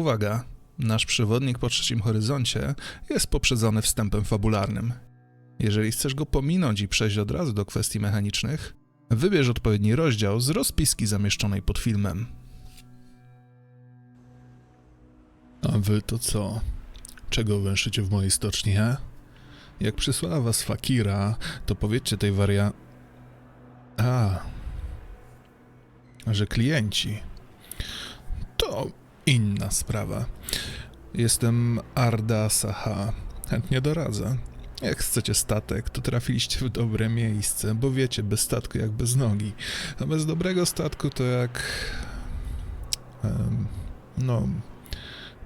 Uwaga! Nasz przewodnik po trzecim horyzoncie jest poprzedzony wstępem fabularnym. Jeżeli chcesz go pominąć i przejść od razu do kwestii mechanicznych, wybierz odpowiedni rozdział z rozpiski zamieszczonej pod filmem. A wy to co? Czego węszycie w mojej stoczni, he? Jak przysłała was Fakira, to powiedzcie tej waria... A... Że klienci... Inna sprawa. Jestem Arda Saha. Chętnie doradzę. Jak chcecie statek, to trafiliście w dobre miejsce, bo wiecie, bez statku jak bez nogi. A bez dobrego statku to jak... em, no...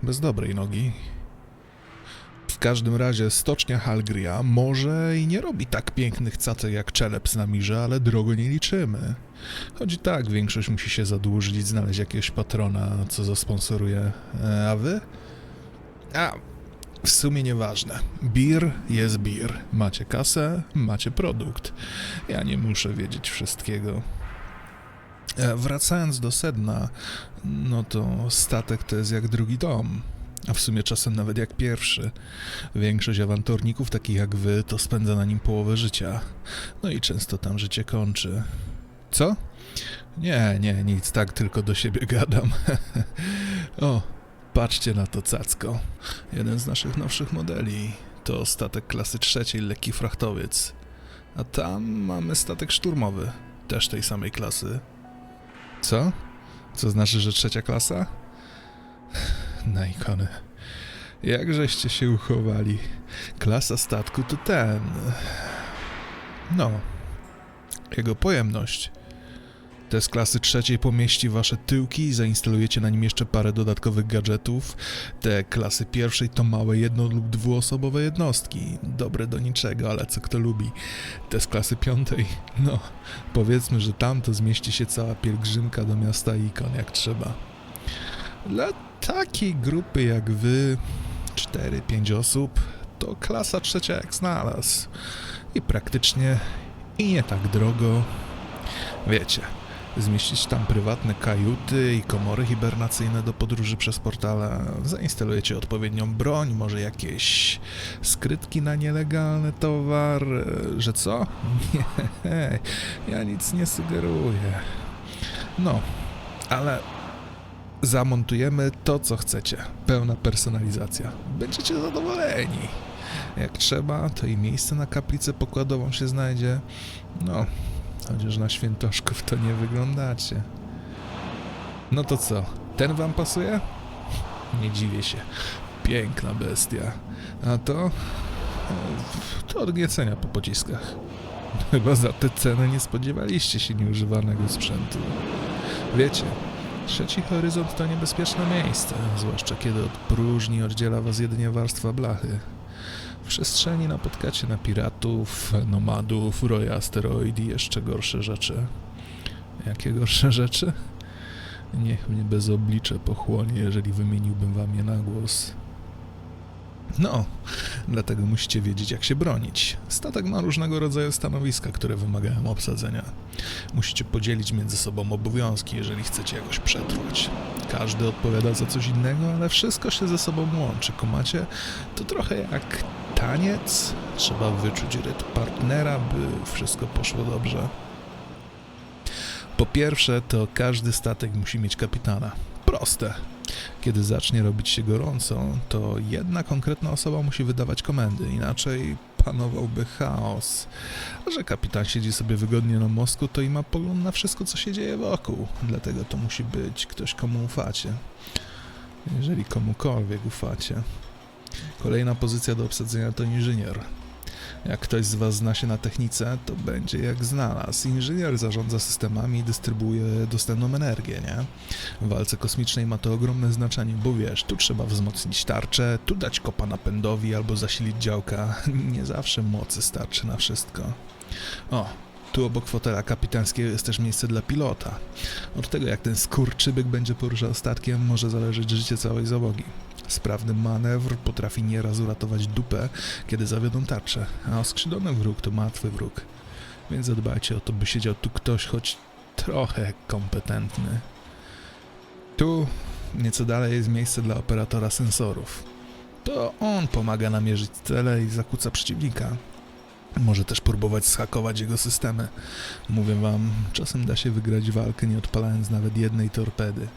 Bez dobrej nogi. Każdym razie stocznia Halgria może i nie robi tak pięknych cacek jak Czeleps na Mirze, ale drogo nie liczymy. Choć i tak większość musi się zadłużyć znaleźć jakiegoś patrona, co zasponsoruje. E, a wy? A, w sumie nieważne. Bir jest bir. Macie kasę, macie produkt. Ja nie muszę wiedzieć wszystkiego. E, wracając do sedna, no to statek to jest jak drugi dom. A w sumie czasem nawet jak pierwszy. Większość awanturników, takich jak wy, to spędza na nim połowę życia. No i często tam życie kończy. Co? Nie, nie, nic, tak tylko do siebie gadam. o, patrzcie na to cacko. Jeden z naszych nowszych modeli to statek klasy trzeciej, lekki frachtowiec. A tam mamy statek szturmowy, też tej samej klasy. Co? Co znaczy, że trzecia klasa? Na ikony. Jakżeście się uchowali? Klasa statku to ten. No. Jego pojemność. Te z klasy trzeciej pomieści wasze tyłki i zainstalujecie na nim jeszcze parę dodatkowych gadżetów. Te klasy pierwszej to małe jedno- lub dwuosobowe jednostki. Dobre do niczego, ale co kto lubi. Te z klasy piątej, no, powiedzmy, że tam to zmieści się cała pielgrzymka do miasta ikon jak trzeba. Dla takiej grupy jak wy, 4-5 osób, to klasa trzecia jak znalazł. I praktycznie i nie tak drogo. Wiecie, zmieścić tam prywatne kajuty i komory hibernacyjne do podróży przez portale, zainstalujecie odpowiednią broń, może jakieś skrytki na nielegalny towar, że co? Nie, ja nic nie sugeruję. No, ale zamontujemy to, co chcecie. Pełna personalizacja. Będziecie zadowoleni. Jak trzeba, to i miejsce na kaplicę pokładową się znajdzie. No, chociaż na świętoszków to nie wyglądacie. No to co, ten wam pasuje? Nie dziwię się. Piękna bestia. A to? To odgniecenia po pociskach. Chyba za tę cenę nie spodziewaliście się nieużywanego sprzętu. Wiecie, trzeci horyzont to niebezpieczne miejsce, zwłaszcza kiedy od próżni oddziela was jedynie warstwa blachy. W przestrzeni napotkacie na piratów, nomadów, roje asteroid i jeszcze gorsze rzeczy. Jakie gorsze rzeczy? Niech mnie bez oblicze pochłonie, jeżeli wymieniłbym wam je na głos. No, dlatego musicie wiedzieć, jak się bronić. Statek ma różnego rodzaju stanowiska, które wymagają obsadzenia. Musicie podzielić między sobą obowiązki, jeżeli chcecie jakoś przetrwać. Każdy odpowiada za coś innego, ale wszystko się ze sobą łączy. Kumacie? To trochę jak taniec. Trzeba wyczuć rytm partnera, by wszystko poszło dobrze. Po pierwsze, to każdy statek musi mieć kapitana. Proste. Kiedy zacznie robić się gorąco, to jedna konkretna osoba musi wydawać komendy, inaczej panowałby chaos. A że kapitan siedzi sobie wygodnie na mostku, to i ma pogląd na wszystko, co się dzieje wokół. Dlatego to musi być ktoś, komu ufacie. Jeżeli komukolwiek ufacie. Kolejna pozycja do obsadzenia to inżynier. Jak ktoś z Was zna się na technice, to będzie jak znalazł. Inżynier zarządza systemami i dystrybuuje dostępną energię, nie? W walce kosmicznej ma to ogromne znaczenie, bo wiesz, tu trzeba wzmocnić tarczę, tu dać kopa napędowi albo zasilić działka. Nie zawsze mocy starczy na wszystko. O, tu obok fotela kapitańskiego jest też miejsce dla pilota. Od tego, jak ten skurczybyk będzie poruszał statkiem, może zależeć życie całej załogi. Sprawny manewr potrafi nieraz uratować dupę, kiedy zawiodą tarczę, a oskrzydlony wróg to martwy wróg. Więc zadbajcie o to, by siedział tu ktoś choć trochę kompetentny. Tu nieco dalej jest miejsce dla operatora sensorów. To on pomaga namierzyć cele i zakłóca przeciwnika. Może też próbować schakować jego systemy. Mówię wam, czasem da się wygrać walkę nie odpalając nawet jednej torpedy.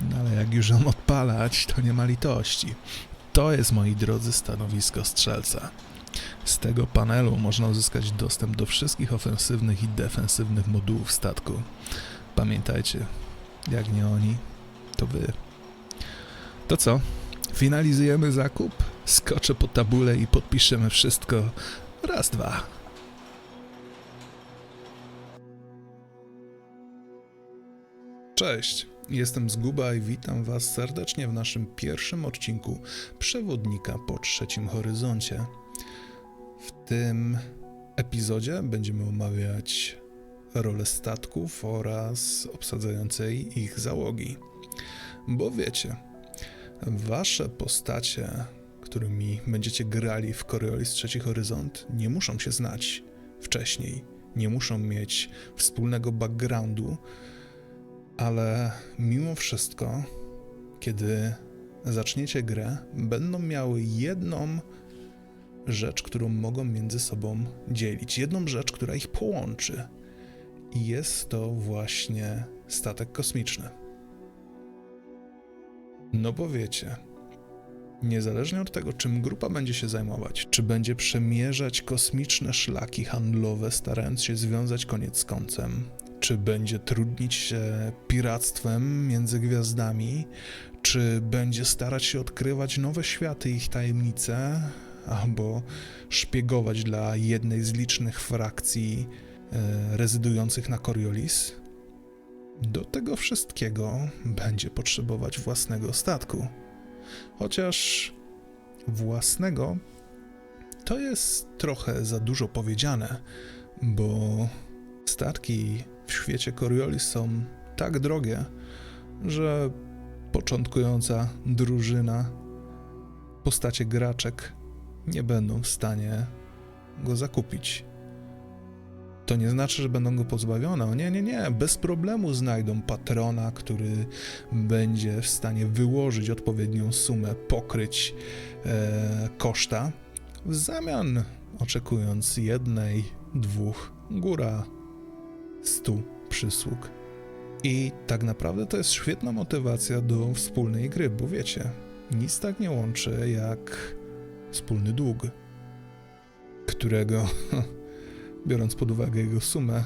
No ale jak już ją odpalać, to nie ma litości. To jest, moi drodzy, stanowisko strzelca. Z tego panelu można uzyskać dostęp do wszystkich ofensywnych i defensywnych modułów statku. Pamiętajcie, jak nie oni, to wy. To co? Finalizujemy zakup? Skoczę po tabulę i podpiszemy wszystko. Raz, dwa. Cześć, jestem Zguba i witam Was serdecznie w naszym pierwszym odcinku Przewodnika po trzecim horyzoncie. W tym epizodzie będziemy omawiać rolę statków oraz obsadzającej ich załogi. Bo wiecie, wasze postacie, którymi będziecie grali w Coriolis Trzeci Horyzont, nie muszą się znać wcześniej, nie muszą mieć wspólnego backgroundu, ale mimo wszystko, kiedy zaczniecie grę, będą miały jedną rzecz, którą mogą między sobą dzielić, jedną rzecz, która ich połączy. I jest to właśnie statek kosmiczny. No bo wiecie, niezależnie od tego, czym grupa będzie się zajmować, czy będzie przemierzać kosmiczne szlaki handlowe, starając się związać koniec z końcem, czy będzie trudnić się piractwem między gwiazdami, czy będzie starać się odkrywać nowe światy i ich tajemnice, albo szpiegować dla jednej z licznych frakcji e, rezydujących na Coriolis, do tego wszystkiego będzie potrzebować własnego statku. Chociaż własnego to jest trochę za dużo powiedziane, bo statki w świecie Coriolis są tak drogie, że początkująca drużyna, postacie graczek nie będą w stanie go zakupić. To nie znaczy, że będą go pozbawione. O nie, nie, nie. Bez problemu znajdą patrona, który będzie w stanie wyłożyć odpowiednią sumę, pokryć e, koszta, w zamian oczekując jednej, dwóch, góra stu przysług. I tak naprawdę to jest świetna motywacja do wspólnej gry, bo wiecie, nic tak nie łączy jak wspólny dług, którego, biorąc pod uwagę jego sumę,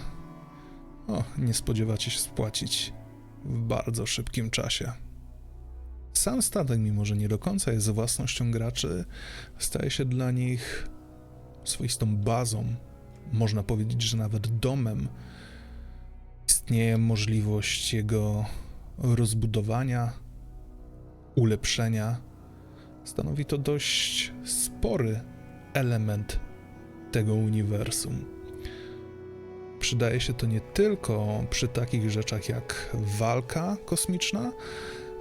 o, nie spodziewacie się spłacić w bardzo szybkim czasie. Sam statek, mimo że nie do końca jest własnością graczy, staje się dla nich swoistą bazą, można powiedzieć, że nawet domem. Istnieje możliwość jego rozbudowania, ulepszenia. Stanowi to dość spory element tego uniwersum. Przydaje się to nie tylko przy takich rzeczach jak walka kosmiczna,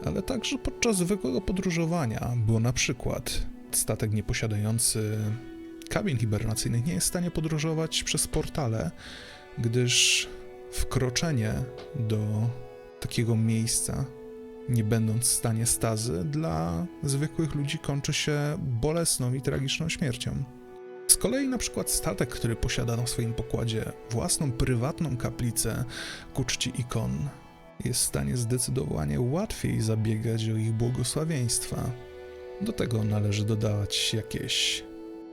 ale także podczas zwykłego podróżowania, bo na przykład statek nieposiadający kabin hibernacyjnych nie jest w stanie podróżować przez portale, gdyż wkroczenie do takiego miejsca, nie będąc w stanie stazy, dla zwykłych ludzi kończy się bolesną i tragiczną śmiercią. Z kolei na przykład statek, który posiada na swoim pokładzie własną prywatną kaplicę ku czci ikon, jest w stanie zdecydowanie łatwiej zabiegać o ich błogosławieństwa. Do tego należy dodawać jakieś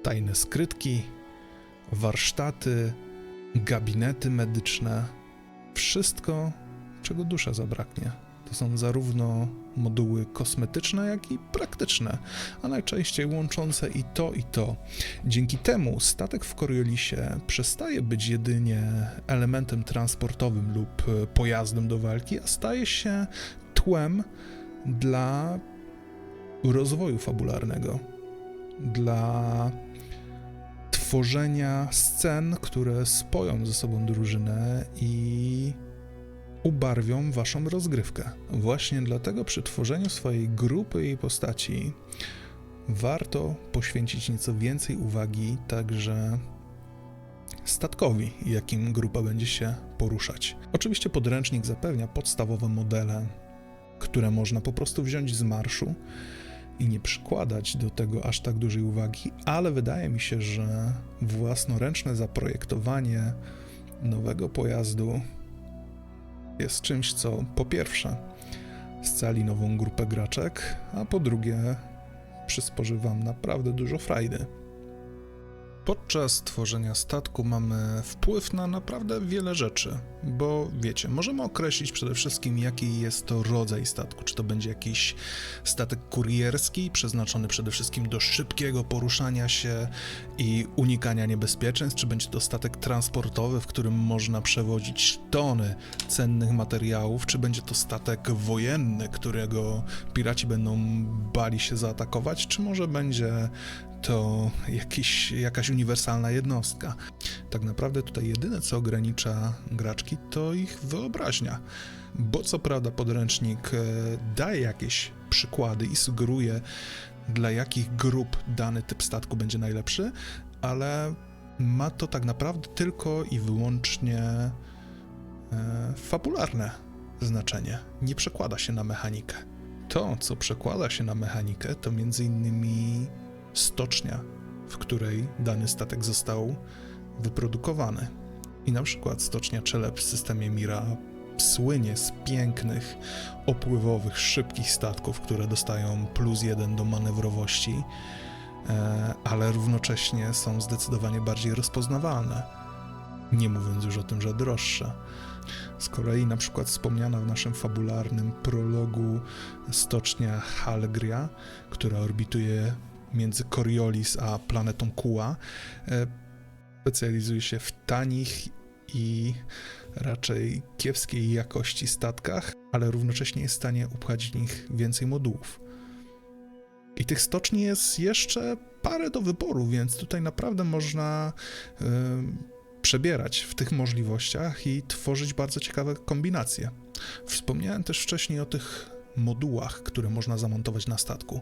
tajne skrytki, warsztaty, gabinety medyczne, wszystko, czego dusza zabraknie. To są zarówno moduły kosmetyczne, jak i praktyczne, a najczęściej łączące i to, i to. Dzięki temu statek w Coriolisie przestaje być jedynie elementem transportowym lub pojazdem do walki, a staje się tłem dla rozwoju fabularnego, dla tworzenia scen, które spoją ze sobą drużynę i ubarwią waszą rozgrywkę. Właśnie dlatego przy tworzeniu swojej grupy i postaci warto poświęcić nieco więcej uwagi także statkowi, jakim grupa będzie się poruszać. Oczywiście podręcznik zapewnia podstawowe modele które można po prostu wziąć z marszu i nie przykładać do tego aż tak dużej uwagi, ale wydaje mi się, że własnoręczne zaprojektowanie nowego pojazdu jest czymś, co po pierwsze scali nową grupę graczek, a po drugie przysporzy wam naprawdę dużo frajdy. Podczas tworzenia statku mamy wpływ na naprawdę wiele rzeczy, bo wiecie, możemy określić przede wszystkim, jaki jest to rodzaj statku. Czy to będzie jakiś statek kurierski, przeznaczony przede wszystkim do szybkiego poruszania się i unikania niebezpieczeństw, czy będzie to statek transportowy, w którym można przewozić tony cennych materiałów, czy będzie to statek wojenny, którego piraci będą bali się zaatakować, czy może będzie to jakiś, jakaś uniwersalna jednostka. Tak naprawdę tutaj jedyne, co ogranicza graczki, to ich wyobraźnia. Bo co prawda podręcznik e, daje jakieś przykłady i sugeruje, dla jakich grup dany typ statku będzie najlepszy, ale ma to tak naprawdę tylko i wyłącznie e, fabularne znaczenie. Nie przekłada się na mechanikę. To, co przekłada się na mechanikę, to między innymi stocznia, w której dany statek został wyprodukowany. I na przykład stocznia Czelep w systemie Mira słynie z pięknych, opływowych, szybkich statków, które dostają plus jeden do manewrowości, e, ale równocześnie są zdecydowanie bardziej rozpoznawalne. Nie mówiąc już o tym, że droższe. Z kolei na przykład wspomniana w naszym fabularnym prologu stocznia Halgria, która orbituje między Coriolis a planetą Kua. E, specjalizuje się w tanich i raczej kiepskiej jakości statkach, ale równocześnie jest w stanie upchać w nich więcej modułów. I tych stoczni jest jeszcze parę do wyboru, więc tutaj naprawdę można y, przebierać w tych możliwościach i tworzyć bardzo ciekawe kombinacje. Wspomniałem też wcześniej o tych modułach, które można zamontować na statku.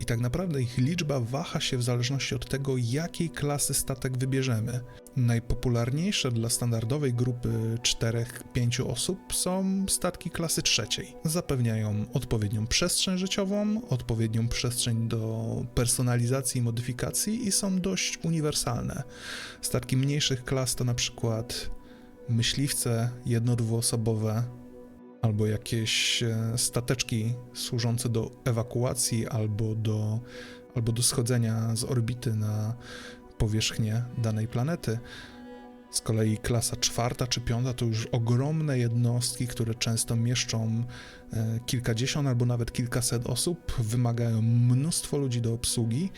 I tak naprawdę ich liczba waha się w zależności od tego, jakiej klasy statek wybierzemy. Najpopularniejsze dla standardowej grupy 4-5 osób są statki klasy trzeciej. Zapewniają odpowiednią przestrzeń życiową, odpowiednią przestrzeń do personalizacji i modyfikacji i są dość uniwersalne. Statki mniejszych klas to na przykład myśliwce jedno-dwuosobowe, albo jakieś e, stateczki służące do ewakuacji albo do, albo do schodzenia z orbity na powierzchnię danej planety. Z kolei klasa czwarta czy piąta to już ogromne jednostki, które często mieszczą e, kilkadziesiąt albo nawet kilkaset osób, wymagają mnóstwo ludzi do obsługi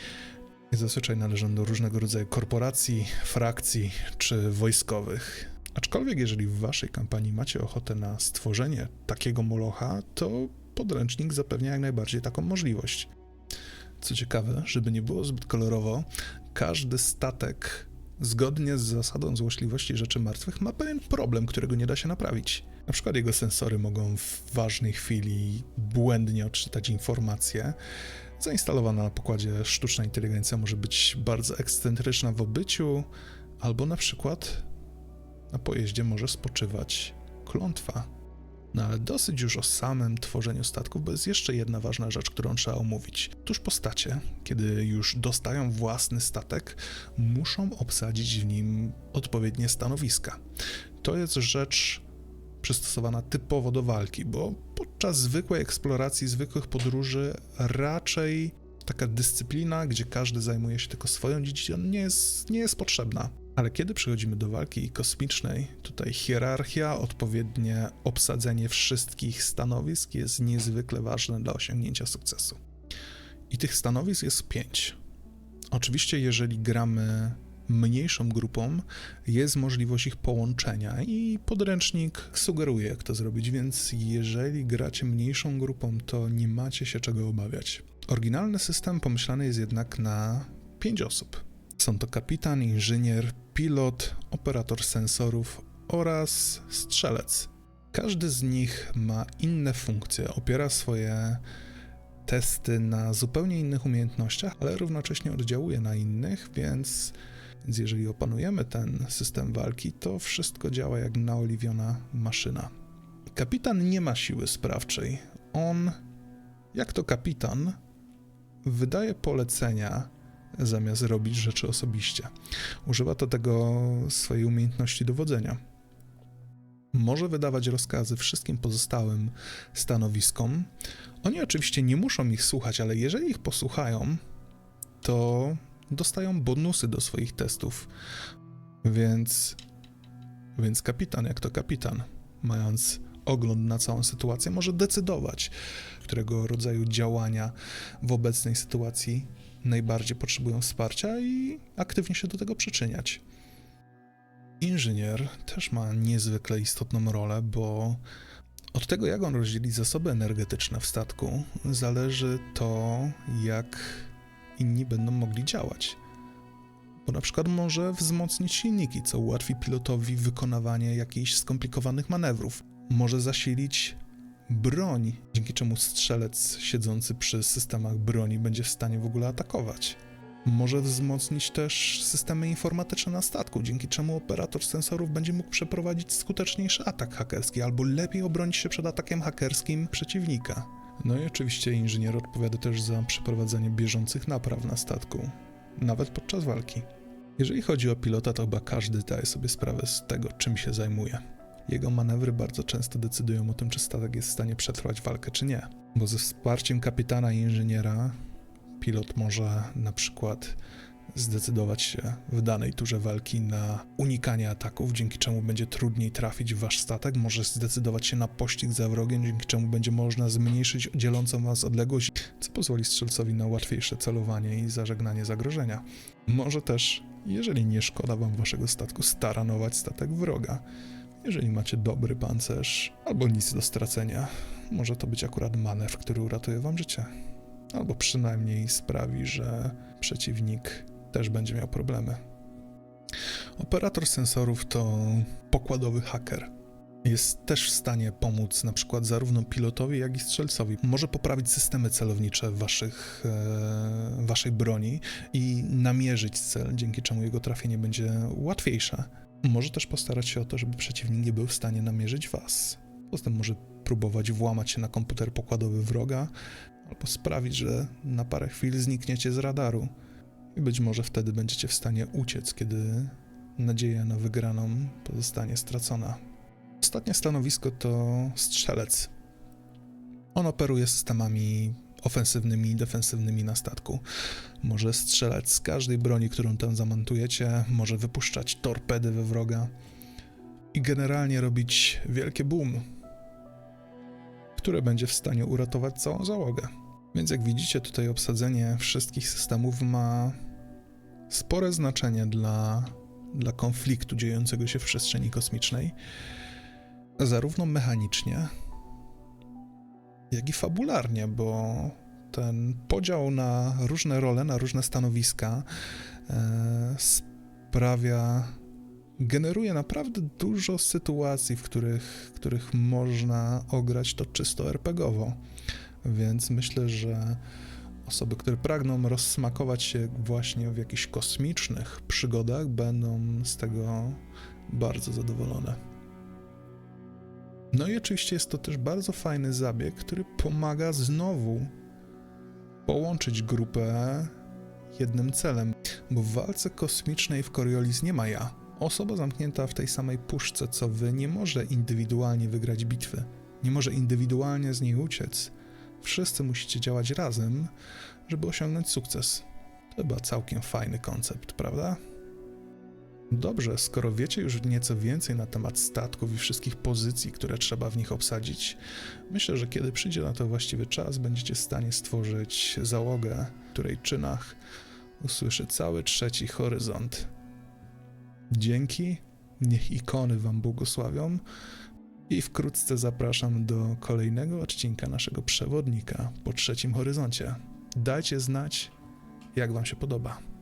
zazwyczaj należą do różnego rodzaju korporacji, frakcji czy wojskowych. Aczkolwiek, jeżeli w waszej kampanii macie ochotę na stworzenie takiego molocha, to podręcznik zapewnia jak najbardziej taką możliwość. Co ciekawe, żeby nie było zbyt kolorowo, każdy statek, zgodnie z zasadą złośliwości rzeczy martwych, ma pewien problem, którego nie da się naprawić. Na przykład jego sensory mogą w ważnej chwili błędnie odczytać informacje. Zainstalowana na pokładzie sztuczna inteligencja może być bardzo ekscentryczna w obyciu, albo na przykład na pojeździe może spoczywać klątwa. No ale dosyć już o samym tworzeniu statków, bo jest jeszcze jedna ważna rzecz, którą trzeba omówić. Tuż postacie, kiedy już dostają własny statek, muszą obsadzić w nim odpowiednie stanowiska. To jest rzecz przystosowana typowo do walki, bo podczas zwykłej eksploracji, zwykłych podróży raczej taka dyscyplina, gdzie każdy zajmuje się tylko swoją dziedziną, nie jest, nie jest potrzebna. Ale kiedy przechodzimy do walki kosmicznej, tutaj hierarchia, odpowiednie obsadzenie wszystkich stanowisk jest niezwykle ważne dla osiągnięcia sukcesu. I tych stanowisk jest pięć. Oczywiście, jeżeli gramy mniejszą grupą, jest możliwość ich połączenia i podręcznik sugeruje, jak to zrobić, więc jeżeli gracie mniejszą grupą, to nie macie się czego obawiać. Oryginalny system pomyślany jest jednak na pięć osób. Są to kapitan, inżynier, pilot, operator sensorów oraz strzelec. Każdy z nich ma inne funkcje, opiera swoje testy na zupełnie innych umiejętnościach, ale równocześnie oddziałuje na innych, więc, więc jeżeli opanujemy ten system walki, to wszystko działa jak naoliwiona maszyna. Kapitan nie ma siły sprawczej. on, jak to kapitan, wydaje polecenia zamiast robić rzeczy osobiście. Używa to tego swojej umiejętności dowodzenia. Może wydawać rozkazy wszystkim pozostałym stanowiskom. Oni oczywiście nie muszą ich słuchać, ale jeżeli ich posłuchają, to dostają bonusy do swoich testów. Więc, więc kapitan, jak to kapitan, mając ogląd na całą sytuację, może decydować, którego rodzaju działania w obecnej sytuacji najbardziej potrzebują wsparcia i aktywnie się do tego przyczyniać. Inżynier też ma niezwykle istotną rolę, bo od tego, jak on rozdzieli zasoby energetyczne w statku, zależy to, jak inni będą mogli działać. Bo na przykład może wzmocnić silniki, co ułatwi pilotowi wykonywanie jakichś skomplikowanych manewrów. Może zasilić broń, dzięki czemu strzelec siedzący przy systemach broni będzie w stanie w ogóle atakować. Może wzmocnić też systemy informatyczne na statku, dzięki czemu operator sensorów będzie mógł przeprowadzić skuteczniejszy atak hakerski albo lepiej obronić się przed atakiem hakerskim przeciwnika. No i oczywiście inżynier odpowiada też za przeprowadzanie bieżących napraw na statku, nawet podczas walki. Jeżeli chodzi o pilota, to chyba każdy zdaje sobie sprawę z tego, czym się zajmuje. Jego manewry bardzo często decydują o tym, czy statek jest w stanie przetrwać walkę, czy nie. Bo ze wsparciem kapitana i inżyniera pilot może na przykład zdecydować się w danej turze walki na unikanie ataków, dzięki czemu będzie trudniej trafić w wasz statek, może zdecydować się na pościg za wrogiem, dzięki czemu będzie można zmniejszyć dzielącą was odległość, co pozwoli strzelcowi na łatwiejsze celowanie i zażegnanie zagrożenia. Może też, jeżeli nie szkoda wam waszego statku, staranować statek wroga. Jeżeli macie dobry pancerz albo nic do stracenia, może to być akurat manewr, który uratuje wam życie. Albo przynajmniej sprawi, że przeciwnik też będzie miał problemy. Operator sensorów to pokładowy haker. Jest też w stanie pomóc na przykład zarówno pilotowi, jak i strzelcowi. Może poprawić systemy celownicze waszych, e, waszej broni i namierzyć cel, dzięki czemu jego trafienie będzie łatwiejsze. Może też postarać się o to, żeby przeciwnik nie był w stanie namierzyć was. Poza tym może próbować włamać się na komputer pokładowy wroga, albo sprawić, że na parę chwil znikniecie z radaru. I być może wtedy będziecie w stanie uciec, kiedy nadzieja na wygraną pozostanie stracona. Ostatnie stanowisko to strzelec. On operuje systemami ofensywnymi i defensywnymi na statku. Może strzelać z każdej broni, którą tam zamontujecie, może wypuszczać torpedy we wroga i generalnie robić wielkie boom, które będzie w stanie uratować całą załogę. Więc jak widzicie, tutaj obsadzenie wszystkich systemów ma spore znaczenie dla, dla konfliktu dziejącego się w przestrzeni kosmicznej, zarówno mechanicznie, jak i fabularnie, bo ten podział na różne role, na różne stanowiska e, sprawia, generuje naprawdę dużo sytuacji, w których, których można ograć to czysto RPGowo. Więc myślę, że osoby, które pragną rozsmakować się właśnie w jakichś kosmicznych przygodach, będą z tego bardzo zadowolone. No i oczywiście jest to też bardzo fajny zabieg, który pomaga znowu połączyć grupę jednym celem, bo w walce kosmicznej w Coriolis nie ma ja. Osoba zamknięta w tej samej puszce co wy nie może indywidualnie wygrać bitwy, nie może indywidualnie z niej uciec. Wszyscy musicie działać razem, żeby osiągnąć sukces. To chyba całkiem fajny koncept, prawda? Dobrze, skoro wiecie już nieco więcej na temat statków i wszystkich pozycji, które trzeba w nich obsadzić, myślę, że kiedy przyjdzie na to właściwy czas, będziecie w stanie stworzyć załogę, której czynach usłyszy cały trzeci horyzont. Dzięki, niech ikony Wam błogosławią i wkrótce zapraszam do kolejnego odcinka naszego przewodnika po trzecim horyzoncie. Dajcie znać, jak Wam się podoba.